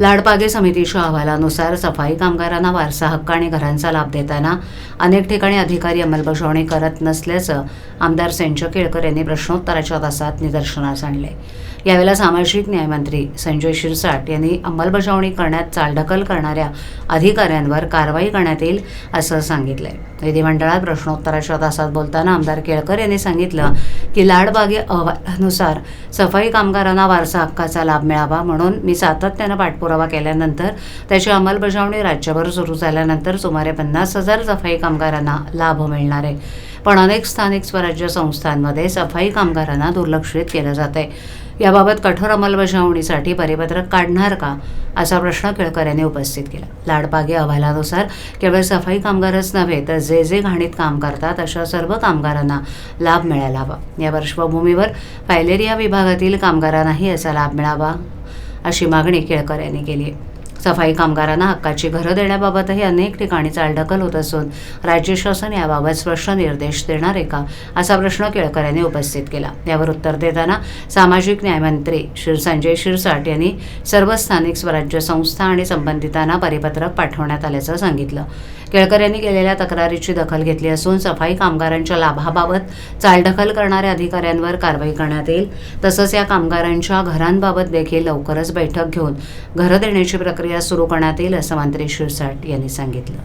लाडपागे समितीच्या अहवालानुसार सफाई कामगारांना वारसा हक्क आणि घरांचा लाभ देताना अनेक ठिकाणी अधिकारी अंमलबजावणी करत नसल्याचं आमदार सेंच केळकर यांनी प्रश्नोत्तराच्या तासात निदर्शनास आणले. यावेळेला सामाजिक न्यायमंत्री संजय शिरसाट यांनी अंमलबजावणी करण्यात चालढकल करणाऱ्या अधिकाऱ्यांवर कारवाई करण्यात येईल असं सांगितलंय. विधिमंडळात प्रश्नोत्तराच्या तासात बोलताना आमदार केळकर यांनी सांगितलं की लाडबागे अहवालानुसार सफाई कामगारांना वारसा हक्काचा लाभ मिळावा म्हणून मी सातत्यानं पाठपुरावा केल्यानंतर त्याची अंमलबजावणी राज्यभर सुरू झाल्यानंतर सुमारे पन्नास हजार सफाई कामगारांना लाभ मिळणार आहे. पण अनेक स्थानिक स्वराज्य संस्थांमध्ये सफाई कामगारांना दुर्लक्षित केलं जात आहे याबाबत कठोर अंमलबजावणीसाठी परिपत्रक काढणार का? असा प्रश्न केळकर यांनी उपस्थित केला. लाडपागे अहवालानुसार केवळ सफाई कामगारच नव्हे तर जे जे घाणीत काम करतात अशा सर्व कामगारांना लाभ मिळायला हवा. या पार्श्वभूमीवर फायलेरिया विभागातील कामगारांनाही याचा लाभ मिळावा अशी मागणी केळकर यांनी केली आहे. सफाई कामगारांना हक्काची घरं देण्याबाबतही अनेक ठिकाणी चालढकल होत असून राज्य शासन याबाबत स्पष्ट निर्देश देणार आहे का असा प्रश्न केळकर यांनी उपस्थित केला. यावर उत्तर देताना सामाजिक न्यायमंत्री श्री संजय शिरसाट यांनी सर्व स्थानिक स्वराज्य संस्था आणि संबंधितांना परिपत्रक पाठवण्यात आल्याचं सांगितलं. केळकर यांनी केलेल्या तक्रारीची दखल घेतली असून सफाई कामगारांच्या लाभाबाबत चालढकल करणाऱ्या अधिकाऱ्यांवर कारवाई करण्यात येईल. तसंच या कामगारांच्या घरांबाबत देखील लवकरच बैठक घेऊन घरं देण्याची प्रक्रिया प्रक्रिया सुरू करण्यात येईल असं मंत्री शिरसाट यांनी सांगितलं.